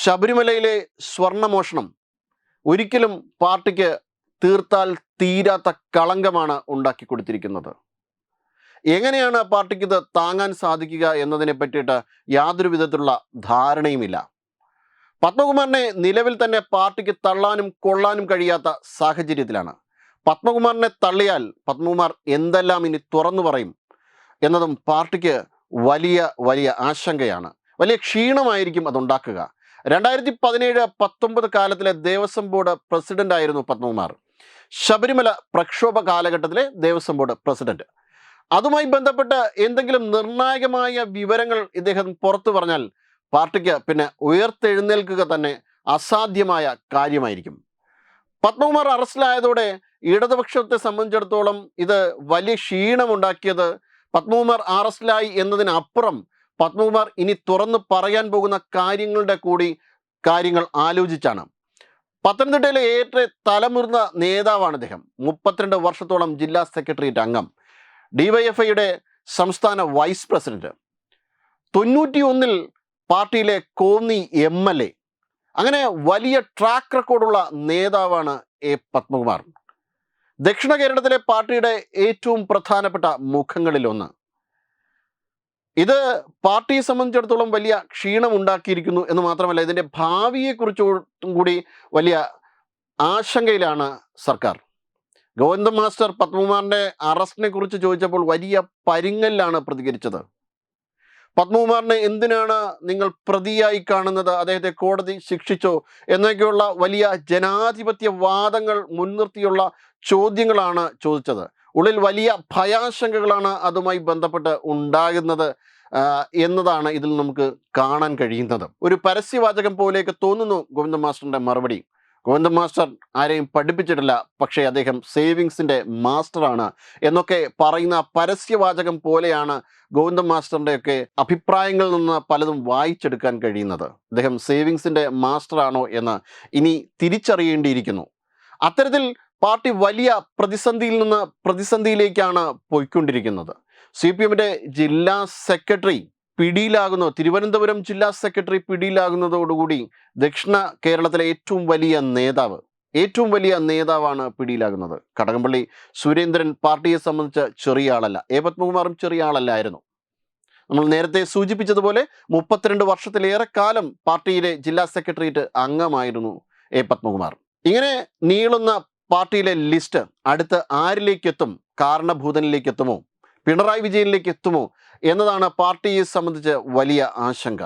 ശബരിമലയിലെ സ്വർണമോഷണം ഒരിക്കലും പാർട്ടിക്ക് തീർത്താൽ തീരാത്ത കളങ്കമാണ് ഉണ്ടാക്കി കൊടുത്തിരിക്കുന്നത്. എങ്ങനെയാണ് പാർട്ടിക്ക് ഇത് താങ്ങാൻ സാധിക്കുക എന്നതിനെ പറ്റിയിട്ട് യാതൊരു വിധത്തിലുള്ള ധാരണയുമില്ല. പത്മകുമാറിനെ നിലവിൽ തന്നെ പാർട്ടിക്ക് തള്ളാനും കൊള്ളാനും കഴിയാത്ത സാഹചര്യത്തിലാണ്. പത്മകുമാറിനെ തള്ളിയാൽ പത്മകുമാർ എന്തെല്ലാം ഇനി തുറന്നു പറയും എന്നതും പാർട്ടിക്ക് വലിയ വലിയ ആശങ്കയാണ്. വലിയ ക്ഷീണമായിരിക്കും അതുണ്ടാക്കുക. രണ്ടായിരത്തി പതിനേഴ് പത്തൊമ്പത് കാലത്തിലെ ദേവസ്വം ബോർഡ് പ്രസിഡന്റ് ആയിരുന്നു പത്മകുമാർ. ശബരിമല പ്രക്ഷോഭ കാലഘട്ടത്തിലെ ദേവസ്വം ബോർഡ് പ്രസിഡന്റ്. അതുമായി ബന്ധപ്പെട്ട് എന്തെങ്കിലും നിർണായകമായ വിവരങ്ങൾ ഇദ്ദേഹം പുറത്തു പറഞ്ഞാൽ പാർട്ടിക്ക് പിന്നെ ഉയർത്തെഴുന്നേൽക്കുക തന്നെ അസാധ്യമായ കാര്യമായിരിക്കും. പത്മകുമാർ അറസ്റ്റിലായതോടെ ഇടതുപക്ഷത്തെ സംബന്ധിച്ചിടത്തോളം ഇത് വലിയ ക്ഷീണമുണ്ടാക്കിയത് പത്മകുമാർ അറസ്റ്റിലായി എന്നതിനപ്പുറം പത്മകുമാർ ഇനി തുറന്നു പറയാൻ പോകുന്ന കാര്യങ്ങളുടെ കൂടി കാര്യങ്ങൾ ആലോചിച്ചാണ്. പത്തനംതിട്ടയിലെ ഏറ്റവും തലമുറന്ന നേതാവാണ് അദ്ദേഹം മുപ്പത്തിരണ്ട് വർഷത്തോളം ജില്ലാ സെക്രട്ടേറിയറ്റ് അംഗം. ഡിവൈഎഫ്ഐയുടെ സംസ്ഥാന വൈസ് പ്രസിഡന്റ്. തൊണ്ണൂറ്റി ഒന്നിൽ പാർട്ടിയിലെ കോന്നി എം എൽ എ. അങ്ങനെ വലിയ ട്രാക്ക് റെക്കോർഡുള്ള നേതാവാണ് എ പത്മകുമാർ. ദക്ഷിണ കേരളത്തിലെ പാർട്ടിയുടെ ഏറ്റവും പ്രധാനപ്പെട്ട മുഖങ്ങളിലൊന്ന് ഇത് പാർട്ടിയെ സംബന്ധിച്ചിടത്തോളം വലിയ ക്ഷീണം ഉണ്ടാക്കിയിരിക്കുന്നു എന്ന് മാത്രമല്ല ഇതിന്റെ ഭാവിയെക്കുറിച്ചും കൂടി വലിയ ആശങ്കയിലാണ് സർക്കാർ. ഗോവിന്ദൻ മാസ്റ്റർ പത്മകുമാറിന്റെ അറസ്റ്റിനെ കുറിച്ച് ചോദിച്ചപ്പോൾ വലിയ പരിങ്ങലിലാണ് പ്രതികരിച്ചത്. പത്മകുമാറിനെ എന്തിനാണ് നിങ്ങൾ പ്രതിയായി കാണുന്നത്? അദ്ദേഹത്തെ കോടതി ശിക്ഷിച്ചോ? എന്നൊക്കെയുള്ള വലിയ ജനാധിപത്യ വാദങ്ങൾ മുൻനിർത്തിയുള്ള ചോദ്യങ്ങളാണ് ചോദിച്ചത്. ഉള്ളിൽ വലിയ ഭയാശങ്കകളാണ് അതുമായി ബന്ധപ്പെട്ട് ഉണ്ടാകുന്നത് എന്നതാണ് ഇതിൽ നമുക്ക് കാണാൻ കഴിയുന്നത്. ഒരു പരസ്യവാചകം പോലെയൊക്കെ തോന്നുന്നു ഗോവിന്ദ മാസ്റ്ററിന്റെ മറുപടി. ഗോവിന്ദ മാസ്റ്റർ ആരെയും പഠിപ്പിച്ചിട്ടില്ല പക്ഷേ അദ്ദേഹം സേവിങ്സിന്റെ മാസ്റ്ററാണ് എന്നൊക്കെ പറയുന്ന പരസ്യവാചകം പോലെയാണ് ഗോവിന്ദ മാസ്റ്ററിന്റെയൊക്കെ അഭിപ്രായങ്ങളിൽ നിന്ന് പലതും വായിച്ചെടുക്കാൻ കഴിയുന്നത്. അദ്ദേഹം സേവിങ്സിന്റെ മാസ്റ്ററാണോ എന്ന് ഇനി തിരിച്ചറിയേണ്ടിയിരിക്കുന്നു. അത്തരത്തിൽ പാർട്ടി വലിയ പ്രതിസന്ധിയിൽ നിന്ന് പ്രതിസന്ധിയിലേക്കാണ് പോയിക്കൊണ്ടിരിക്കുന്നത്. സി പി എമ്മിന്റെ ജില്ലാ സെക്രട്ടറി പിടിയിലാകുന്നു. തിരുവനന്തപുരം ജില്ലാ സെക്രട്ടറി പിടിയിലാകുന്നതോടുകൂടി ദക്ഷിണ കേരളത്തിലെ ഏറ്റവും വലിയ നേതാവ് ഏറ്റവും വലിയ നേതാവാണ് പിടിയിലാകുന്നത്. കടകംപള്ളി സുരേന്ദ്രൻ പാർട്ടിയെ സംബന്ധിച്ച് ചെറിയ ആളല്ല. എ. പത്മകുമാറും ചെറിയ ആളല്ലായിരുന്നു. നമ്മൾ നേരത്തെ സൂചിപ്പിച്ചതുപോലെ മുപ്പത്തിരണ്ട് വർഷത്തിലേറെ കാലം പാർട്ടിയിലെ ജില്ലാ സെക്രട്ടേറിയറ്റ് അംഗമായിരുന്നു എ. പത്മകുമാർ. ഇങ്ങനെ നീളുന്ന പാർട്ടിയിലെ ലിസ്റ്റ് അടുത്ത് ആരിലേക്ക് എത്തും കാരണഭൂതനിലേക്ക് എത്തുമോ പിണറായി വിജയനിലേക്ക് എത്തുമോ എന്നതാണ് പാർട്ടിയെ സംബന്ധിച്ച് വലിയ ആശങ്ക.